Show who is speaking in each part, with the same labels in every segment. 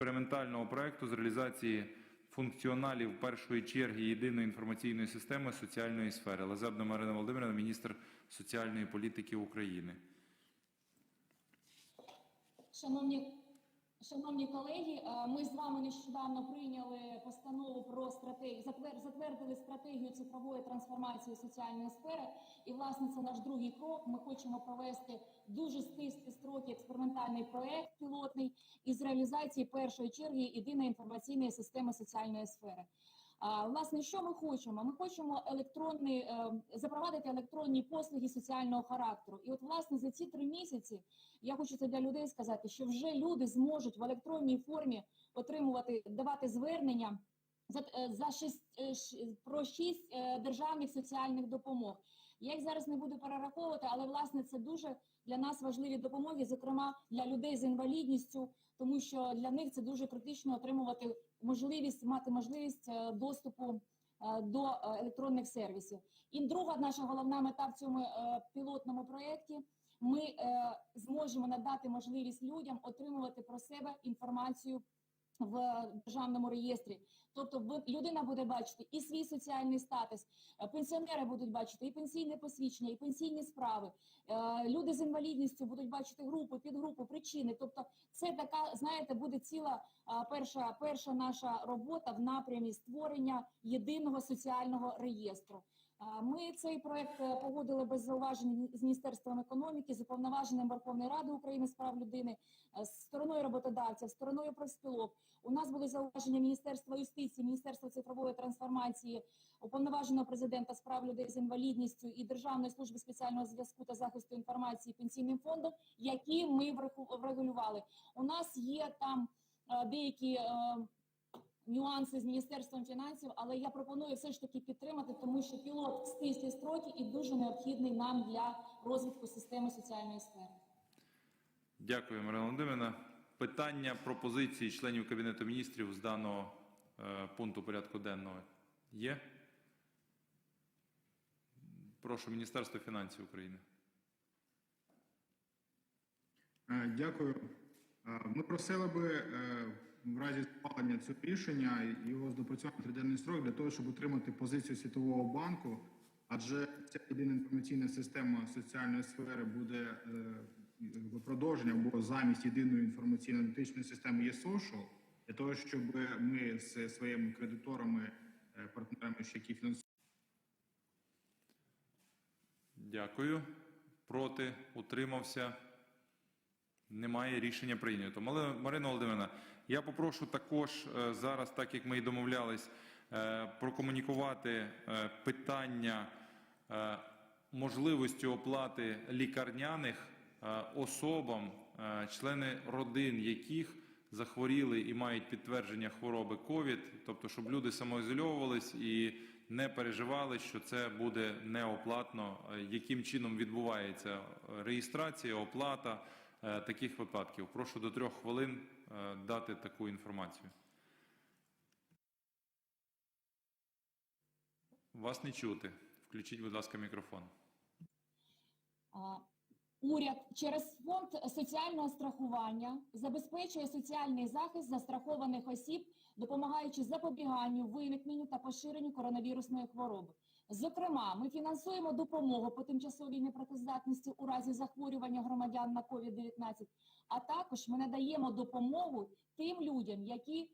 Speaker 1: експериментального проекту з реалізації функціоналів першої черги єдиної інформаційної системи соціальної сфери. Лазебна Марина Володимирівна, міністр соціальної політики України.
Speaker 2: Шановні, шановні колеги, е, ми з вами нещодавно прийняли постанову про стратегію, затвердили стратегію цифрової трансформації соціальної сфери. І власне це наш другий крок. Ми хочемо провести дуже стислі строки експериментальний проект пілотний із реалізації першої черги єдиної інформаційної системи соціальної сфери. А, власне, що ми хочемо? Ми хочемо електронний е, запровадити електронні послуги соціального характеру. І от, власне, за ці три місяці я хочу це для людей сказати, що вже люди зможуть в електронній формі отримувати, давати звернення е, за шість, е, про шість е, державних соціальних допомог. Я їх зараз не буду перераховувати, але власне це дуже для нас важливі допомоги, зокрема для людей з інвалідністю, тому що для них це дуже критично отримувати можливість мати можливість доступу до електронних сервісів. І друга наша головна мета в цьому пілотному проєкті. Ми зможемо надати можливість людям отримувати про себе інформацію в державному реєстрі. Тобто людина буде бачити і свій соціальний статус, е, пенсіонери будуть бачити і пенсійне посвідчення, і пенсійні справи. Е, Люди з інвалідністю будуть бачити групу, підгрупу, причини. Тобто, це така, знаєте, буде ціла перша, перша наша робота в напрямі створення єдиного соціального реєстру. Ми цей проект е, погодили без зауважень з Міністерством економіки, з уповноваженим Верховної Ради України з прав людини, е, з стороною роботодавця, з стороною профспілок. У нас були зауваження Міністерства юстиції, Міністерства цифрової трансформації, уповноваженого президента з прав людей з інвалідністю і Державної служби спеціального зв'язку та захисту інформації пенсійним фондом, які ми врегулювали. У нас є там е, деякі. Нюанси з міністерством фінансів, але я пропоную все ж таки підтримати, тому що пілот в стислі строки і дуже необхідний нам для розвитку системи соціальної сфери.
Speaker 1: Дякую, Марина Володимирівна. Питання, пропозиції членів Кабінету міністрів з даного е, пункту порядку денного є? Прошу Міністерство фінансів України.
Speaker 3: Е, Дякую. Е, Ми просили би е, в разі схвалення цього рішення його допрацювати триденний строк для того, щоб отримати позицію Світового банку, адже ця єдина інформаційна система соціальної сфери буде е, якби продовженням або замість єдиної інформаційно-аналітичної системи є social, для того, щоб ми з своїми кредиторами, е, партнерами, які фінансують.
Speaker 1: Дякую. Проти, утримався. Немає рішення прийнято. Марина Володимирівна, я попрошу також е, зараз, так як ми і домовлялись, е, прокомунікувати е, питання можливості оплати лікарняних особам, члени родин яких захворіли і мають підтвердження хвороби COVID, тобто, щоб люди самоізольовувались і не переживали, що це буде неоплатно, яким чином відбувається реєстрація, оплата таких випадків. Прошу до трьох хвилин е, дати таку інформацію. Вас не чути. Включіть, будь ласка, мікрофон.
Speaker 2: Уряд через фонд соціального страхування забезпечує соціальний захист застрахованих осіб, допомагаючи запобіганню, виникненню та поширенню коронавірусної хвороби. Зокрема, ми фінансуємо допомогу по тимчасовій непрацездатності у разі захворювання громадян на COVID-19, а також ми надаємо допомогу тим людям, які е,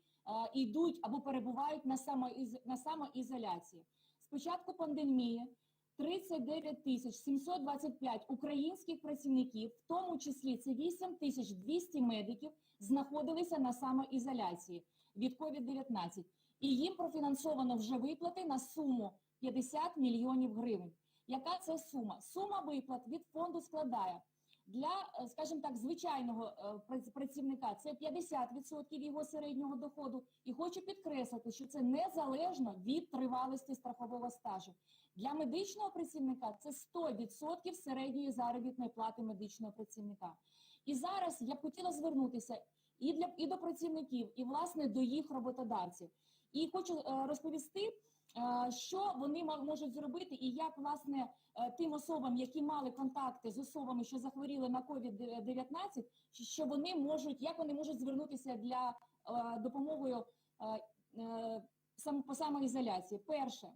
Speaker 2: йдуть або перебувають на самоіз... на самоізоляції. З початку пандемії 39 тисяч 725 українських працівників, в тому числі це 8 тисяч 200 медиків, знаходилися на самоізоляції від COVID-19. І їм профінансовано вже виплати на суму 50 мільйонів гривень. Яка це сума? Сума виплат від фонду складає для, е, скажімо так, звичайного е, працівника це 50% його середнього доходу. І хочу підкреслити, що це незалежно від тривалості страхового стажу. Для медичного працівника це 100% середньої заробітної плати медичного працівника. І зараз я б хотіла звернутися і для і до працівників, і власне до їх роботодавців. І хочу е, розповісти. Що вони можуть зробити, і як власне е, тим особам, які мали контакти з особами, що захворіли на COVID-19, що вони можуть, як вони можуть звернутися для е, допомогою е, по самоізоляції. Перше,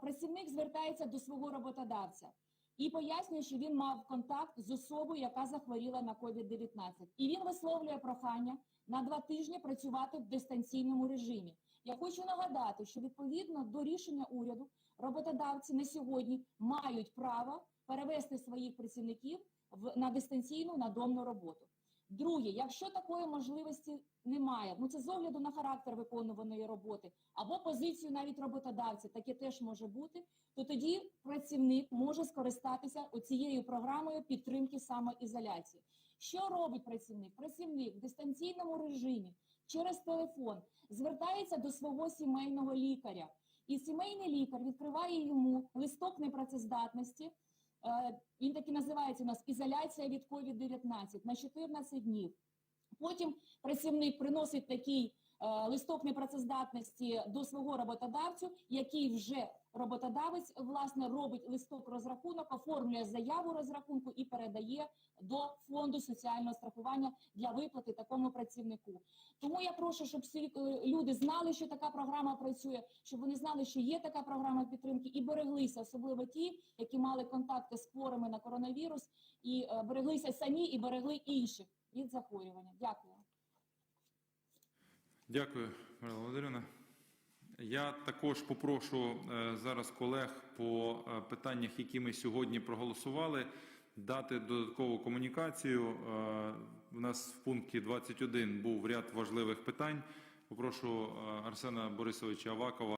Speaker 2: працівник звертається до свого роботодавця і пояснює, що він мав контакт з особою, яка захворіла на COVID-19. І він висловлює прохання на два тижні працювати в дистанційному режимі. Я хочу нагадати, що відповідно до рішення уряду роботодавці на сьогодні мають право перевести своїх працівників на дистанційну надомну роботу. Друге, якщо такої можливості немає, ну це з огляду на характер виконуваної роботи або позицію навіть роботодавця, таке теж може бути, то тоді працівник може скористатися оцією програмою підтримки самоізоляції. Що робить працівник? Працівник в дистанційному режимі через телефон звертається до свого сімейного лікаря, і сімейний лікар відкриває йому листок непрацездатності. Е, Він так і називається у нас ізоляція від COVID-19 на 14 днів. Потім працівник приносить такий листок непрацездатності до свого роботодавцю, який вже роботодавець власне робить листок розрахунок, оформлює заяву розрахунку і передає до фонду соціального страхування для виплати такому працівнику. Тому я прошу, щоб всі е, люди знали, що така програма працює, щоб вони знали, що є така програма підтримки, і береглися, особливо ті, які мали контакти з хворими на коронавірус, і е, береглися самі і берегли інших від захворювання. Дякую.
Speaker 1: Дякую, Марина Володимирівна. Я також попрошу е, зараз колег по е, питаннях, які ми сьогодні проголосували, дати додаткову комунікацію. Е, У нас в пункті 21 був ряд важливих питань. Попрошу е, Арсена Борисовича Авакова